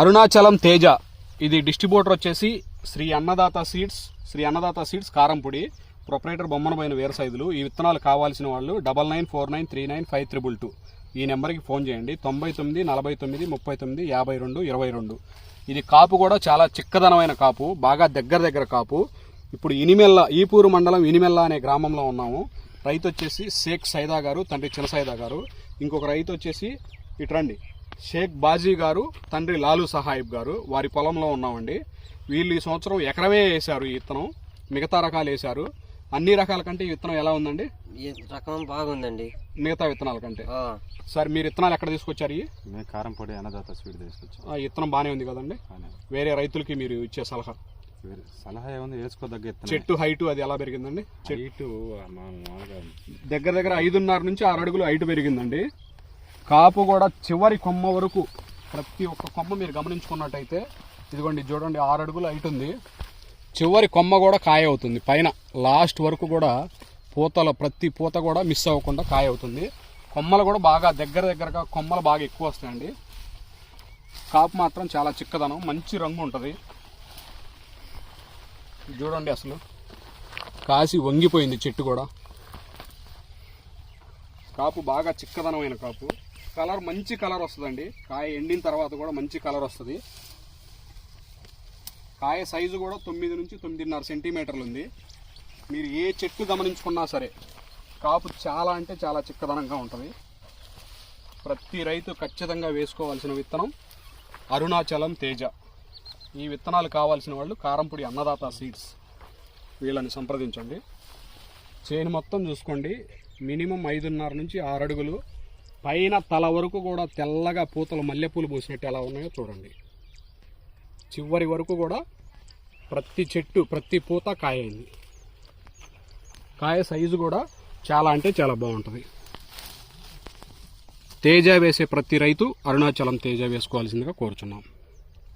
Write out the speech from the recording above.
అరుణాచలం తేజ. ఇది డిస్ట్రిబ్యూటర్ వచ్చేసి Shri Annadata seeds Shri Annadata seeds Karampodi. Proprietor Bommanaboina వేరు సైజులు ఈ విత్తనాలు కావాల్సిన వాళ్ళు double nine four nine three nine five triple two. ఈ నెంబర్కి ఫోన్ చేయండి. తొంభై తొమ్మిది నలభై తొమ్మిది ముప్పై తొమ్మిది యాభై రెండు ఇరవై రెండు. ఇది కాపు కూడా చాలా చిక్కదనమైన కాపు బాగా దగ్గర దగ్గర కాపు. ఇప్పుడు ఇనిమెల్ల ఈపూరు మండలం ఇనిమెల్ల అనే గ్రామంలో ఉన్నాము. రైతు వచ్చేసి షేక్ సైదా గారు తండ్రి చిన్న సైదా గారు. ఇంకొక రైతు వచ్చేసి ఇటు రండి. షేక్ బాజీ గారు తండ్రి లాలు సహాయిబ్ గారు వారి పొలంలో ఉన్నామండి. వీళ్ళు ఈ సంవత్సరం ఎకరమే వేశారు ఈ విత్తనం మిగతా రకాలు వేశారు. అన్ని రకాల కంటే ఈ విత్తనం ఎలా ఉందండి? ఈ రకం బాగుందండి. మిగతా విత్తనాల కంటే. ఆ, సార్ మీరు విత్తనాలు ఎక్కడ తీసుకొచ్చారు ఇవి? మేము కారం పొడి అన్నదాత స్వీట్ తీసుకొచ్చాం. ఆ విత్తనం బాగానే ఉంది కదండి. వేరే రైతులకి మీరు ఇచ్చే సలహా? వేరే సలహా ఏముంది? వేసుకోదగ్గ ఇత్తనం చెట్టు హైట్ అది ఎలా పెరిగిందండి? చెట్టు దగ్గర దగ్గర ఐదున్నర నుంచి ఆరు అడుగులు హైట్ పెరిగిందండి. కాపు కూడా చివరి కొమ్మ వరకు ప్రతి ఒక్క కొమ్మ మీరు గమనించుకున్నట్టయితే ఇదిగోండి చూడండి ఆరు అడుగులు హైట్ ఉంది. చివరి కొమ్మ కూడా కాయ అవుతుంది. పైన లాస్ట్ వరకు కూడా పూతల ప్రతి పూత కూడా మిస్ అవ్వకుండా కాయ అవుతుంది. కొమ్మలు కూడా బాగా దగ్గర దగ్గరగా కొమ్మలు బాగా ఎక్కువ వస్తాయండి. కాపు మాత్రం చాలా చిక్కదనం మంచి రంగు ఉంటుంది. చూడండి అసలు. కాసి వంగిపోయింది చెట్టు కూడా. కాపు బాగా చిక్కదనమైన కాపు. కలర్ మంచి కలర్ వస్తుందండి. కాయ ఎండిన తర్వాత కూడా మంచి కలర్ వస్తుంది. కాయ సైజు కూడా తొమ్మిది నుంచి తొమ్మిదిన్నర సెంటీమీటర్లు ఉంది. మీరు ఏ చెట్టు గమనించుకున్నా సరే కాపు చాలా అంటే చాలా చిక్కదనంగా ఉంటుంది. ప్రతి రైతు ఖచ్చితంగా వేసుకోవాల్సిన విత్తనం అరుణాచలం తేజ. ఈ విత్తనాలు కావాల్సిన వాళ్ళు కారంపొడి అన్నదాత సీడ్స్ వీళ్ళని సంప్రదించండి. చేను మొత్తం చూసుకోండి. మినిమం ఐదున్నర నుంచి ఆరు అడుగులు పైన తల వరకు కూడా తెల్లగా పూతలు మల్లెపూలు పూసినట్టు ఎలా ఉన్నాయో చూడండి. చివరి వరకు కూడా ప్రతి చెట్టు ప్రతి పూత కాయ అయింది కాయ సైజు కూడా చాలా అంటే చాలా బాగుంటుంది. తేజ వేసే ప్రతి రైతు అరుణాచలం తేజ వేసుకోవాల్సిందిగా కోరుచున్నాం.